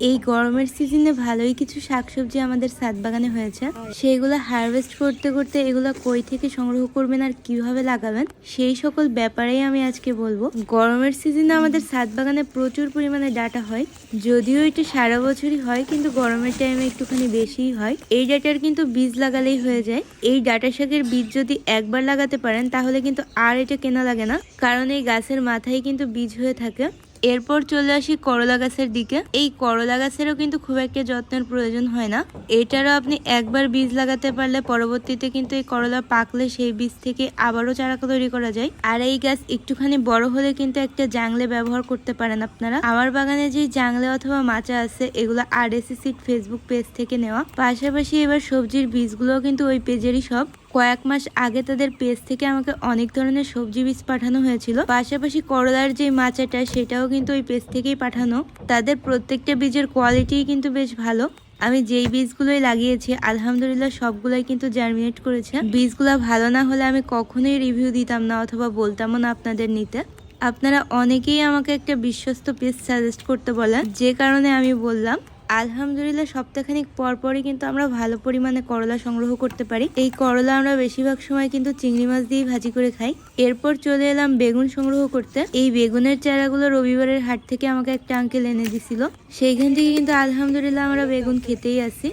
এই গরমের সিজনে ভালোই কিছু শাকসবজি আমাদের ছাদ বাগানে হয়েছে। সেইগুলো হারভেস্ট করতে করতে এগুলো কই থেকে সংগ্রহ করবেন আর কীভাবে লাগাবেন, সেই সকল ব্যাপারেই আমি আজকে বলব। গরমের সিজনে আমাদের ছাদ বাগানে প্রচুর পরিমাণে ডাটা হয়। যদিও এটা সারা বছরই হয়, কিন্তু গরমের টাইমে একটুখানি বেশিই হয়। এই ডাটার কিন্তু বীজ লাগালেই হয়ে যায়। এই ডাটা শাকের বীজ যদি একবার লাগাতে পারেন, তাহলে কিন্তু আর এটা কেনা লাগে না। কারণ এই গাছের মাথায় কিন্তু বীজ হয়ে থাকে। এরপর চলে আসি করলা গাছের দিকে। এই করলা গাছেরও কিন্তু খুব একটা যত্নের প্রয়োজন হয় না। এটারও আপনি একবার বীজ লাগাতে পারলে পরবর্তীতে কিন্তু এই করলা পাকলে সেই বীজ থেকে আবারও চারা তৈরি করা যায়। আর এই গাছ একটুখানি বড় হলে কিন্তু একটা জাংলে ব্যবহার করতে পারেন আপনারা। আমার বাগানে যে জাংলে অথবা মাচা আছে, এগুলো আর এস সিট ফেসবুক পেজ থেকে নেওয়া। পাশাপাশি এবার সবজির বীজগুলোও কিন্তু ওই পেজেরই সব। কয়েক মাস আগে তাদের পেজ থেকে আমাকে অনেক ধরনের সবজি বীজ পাঠানো হয়েছিল। পাশাপাশি করলার যে মাচাটা, সেটাও কিন্তু ওই পেজ থেকেই পাঠানো। তাদের প্রত্যেকটা বীজের কোয়ালিটি কিন্তু বেশ ভালো। আমি যেই বীজগুলোই লাগিয়েছি, আলহামদুলিল্লাহ সবগুলোই কিন্তু জার্মিনেট করেছে। বীজগুলো ভালো না হলে আমি কখনোই রিভিউ দিতাম না অথবা বলতামও না আপনাদের নিতে। আপনারা অনেকেই আমাকে একটা বিশ্বস্ত পেজ সাজেস্ট করতে বলেন। যে কারণে আমি বললাম আলহামদুলিল্লাহ, সপ্তাহখানিক পর পরই কিন্তু আমরা ভালো পরিমাণে করলা সংগ্রহ করতে পারি। এই করলা আমরা বেশিরভাগ সময় কিন্তু চিংড়ি মাছ দিয়ে ভাজি করে খাই। এরপর চলে এলাম বেগুন সংগ্রহ করতে। এই বেগুনের চারাগুলো রবিবারের হাট থেকে আমাকে একটা আঙ্কেল এনে দিছিল। সেইখান থেকে কিন্তু আলহামদুলিল্লাহ আমরা বেগুন খেতেই আছি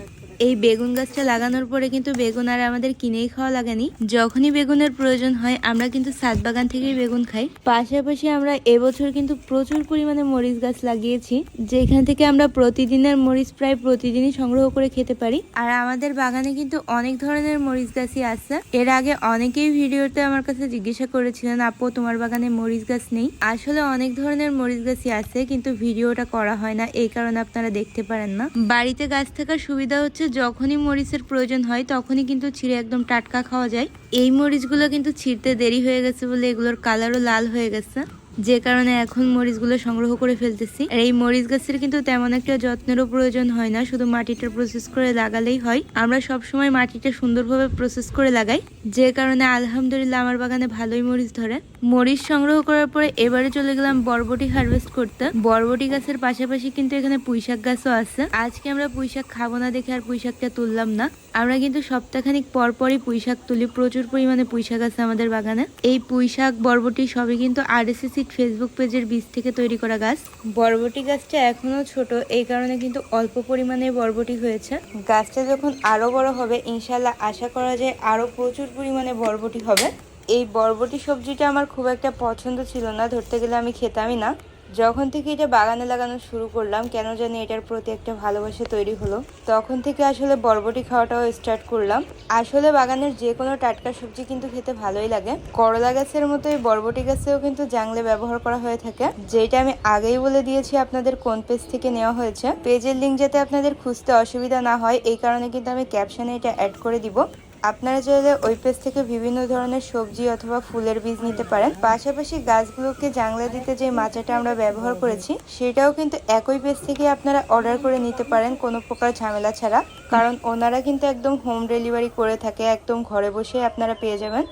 এই বেগুন গাছটা লাগানোর পরে কিন্তু বেগুন আর আমাদের কিনেই খাওয়া লাগেনি। যখনই বেগুনের প্রয়োজন হয়, আমরা কিন্তু ছাদ বাগান থেকেই বেগুন খাই। পাশাপাশি আমরা এবছর কিন্তু প্রচুর পরিমাণে মরিচ গাছ লাগিয়েছি, যেখান থেকে আমরা প্রতিদিনের মরিচ প্রায় প্রতিদিনই সংগ্রহ করে খেতে পারি। আর আমাদের বাগানে কিন্তু অনেক ধরনের মরিচ গাছই আছে। এর আগে অনেকেই ভিডিওতে আমার কাছে জিজ্ঞাসা করেছিলেন, আপু, তোমার বাগানে মরিচ গাছ নেই? আসলে অনেক ধরনের মরিচ গাছই আছে, কিন্তু ভিডিওটা করা হয় না, এই কারণে আপনারা দেখতে পারেন না। বাড়িতে গাছ থাকার সুবিধা হচ্ছে যখনই মরিচের প্রয়োজন হয়, তখনই কিন্তু ছিঁড়ে একদম টাটকা খাওয়া যায়। এই মরিচগুলো কিন্তু ছিঁড়তে দেরি হয়ে গেছে বলে এগুলোর কালারও লাল হয়ে গেছে। যে কারণে এখন মরিচগুলো সংগ্রহ করে ফেলতেছি। আর এই মরিচ গাছের কিন্তু তেমন একটা যত্নেরও প্রয়োজন হয় না, শুধু মাটিটা প্রসেস করে লাগালেই হয়। আমরা সব সময় মাটিটা সুন্দরভাবে প্রসেস করে লাগাই। যে কারণে আলহামদুলিল্লাহ আমার বাগানে ভালোই মরিচ ধরে। মরিচ সংগ্রহ করার পরে এবারে চলে গেলাম বরবটি হারভেস্ট করতে। বরবটি গাছের পাশাপাশি কিন্তু এখানে পুঁইশাক গাছও আছে। আজকে আমরা পুঁইশাক খাব না দেখে আর পুঁইশাকটা তুললাম না। আমরা কিন্তু সপ্তাহখানিক পর পরই পুঁইশাক তুলি। প্রচুর পরিমাণে পুঁইশাক আছে আমাদের বাগানে। এই পুঁইশাক, বরবটি সবই কিন্তু আর আরএসএসি ফেসবুক পেজের বীজ থেকে তৈরি করা গাছ। বরবটি গাছটা এখনও ছোট, এই কারণে কিন্তু অল্প পরিমাণে বরবটি হয়েছে। গাছটা যখন আরও বড় হবে ইনশাল্লাহ আশা করা যায় আরও প্রচুর পরিমাণে বরবটি হবে। এই বরবটি সবজিটা আমার খুব একটা পছন্দ ছিল না, ধরতে গেলে আমি খেতামই না। যখন থেকে এটা বাগানে লাগানো শুরু করলাম, কেন জানি এটার প্রতি একটা ভালোবাসা তৈরি হলো। তখন থেকে আসলে বরবটি খাওয়াটাও স্টার্ট করলাম। আসলে বাগানের যে কোনো টাটকা সবজি কিন্তু খেতে ভালোই লাগে। করলা গাছের মতো এই বরবটি গাছেও কিন্তু জাংলে ব্যবহার করা হয়ে থাকে। যেটা আমি আগেই বলে দিয়েছি আপনাদের কোন পেজ থেকে নেওয়া হয়েছে। পেজের লিঙ্ক যাতে আপনাদের খুঁজতে অসুবিধা না হয়, এই কারণে কিন্তু আমি ক্যাপশনে এটা অ্যাড করে দিব। আপনারা চাইলে ওই পেজ থেকে বিভিন্ন ধরনের সবজি অথবা ফুলের বীজ নিতে পারেন। পাশাপাশি গাছগুলোকে জাংলা দিতে যে মাচাটা আমরা ব্যবহার করেছি, সেটাও কিন্তু একই পেজ থেকে আপনারা অর্ডার করে নিতে পারেন কোনো প্রকার ঝামেলা ছাড়া। কারণ ওনারা কিন্তু একদম হোম ডেলিভারি করে থাকে, একদম ঘরে বসে আপনারা পেয়ে যাবেন।